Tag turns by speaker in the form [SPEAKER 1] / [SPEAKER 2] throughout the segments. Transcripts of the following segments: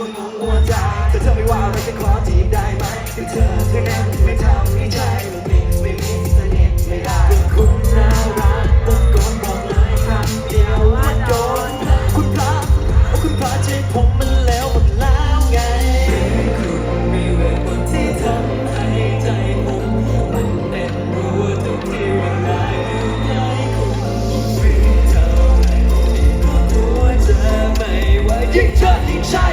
[SPEAKER 1] ก็งงหัวใจแต่เธอไม่ว่าอะไรจะขอจีบได้ไหมถึงเธอเธอแน่ไม่ทำไม่ใช่ไม่มีไม่มีสนิทไม่ได้คุณน่ารักตะโกนบอกเลยคำเดียวว่าโดนคุณพระคุณพระใจผมมันแล้วหมดแล้วไงคุณไม่เวรคนที่ทำให้ใจผมมันเต้นรัวทุกทีเวลาย้ายคุณฟินเท่าไรก็ตัวเธไม่วยิ่งเธอยิ่งใช่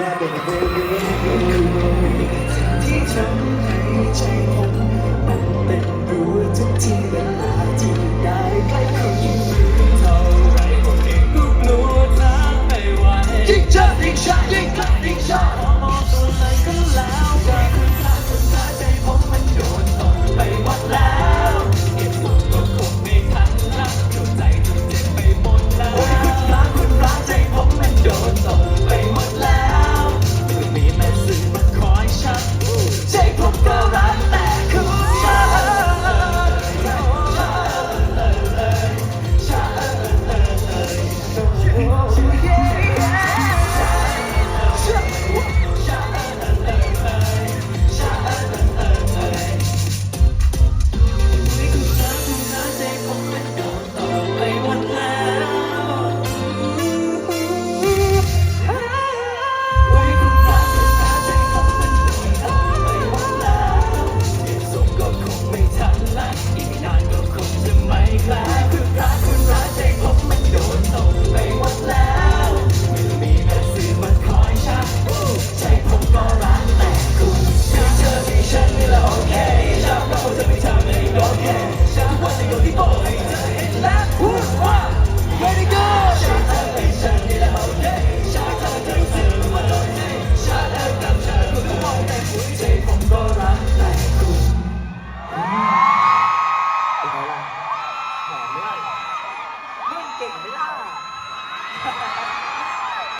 [SPEAKER 1] และทเพลงนี้คือสิ่งที่ทำให้ใจผมมันเป็นรู้วทุกทีเวลาที่ได้ใกล้คุณ Don't care. Just watching your people.
[SPEAKER 2] หอมด้วยเล่นเก่งไหมล่ะ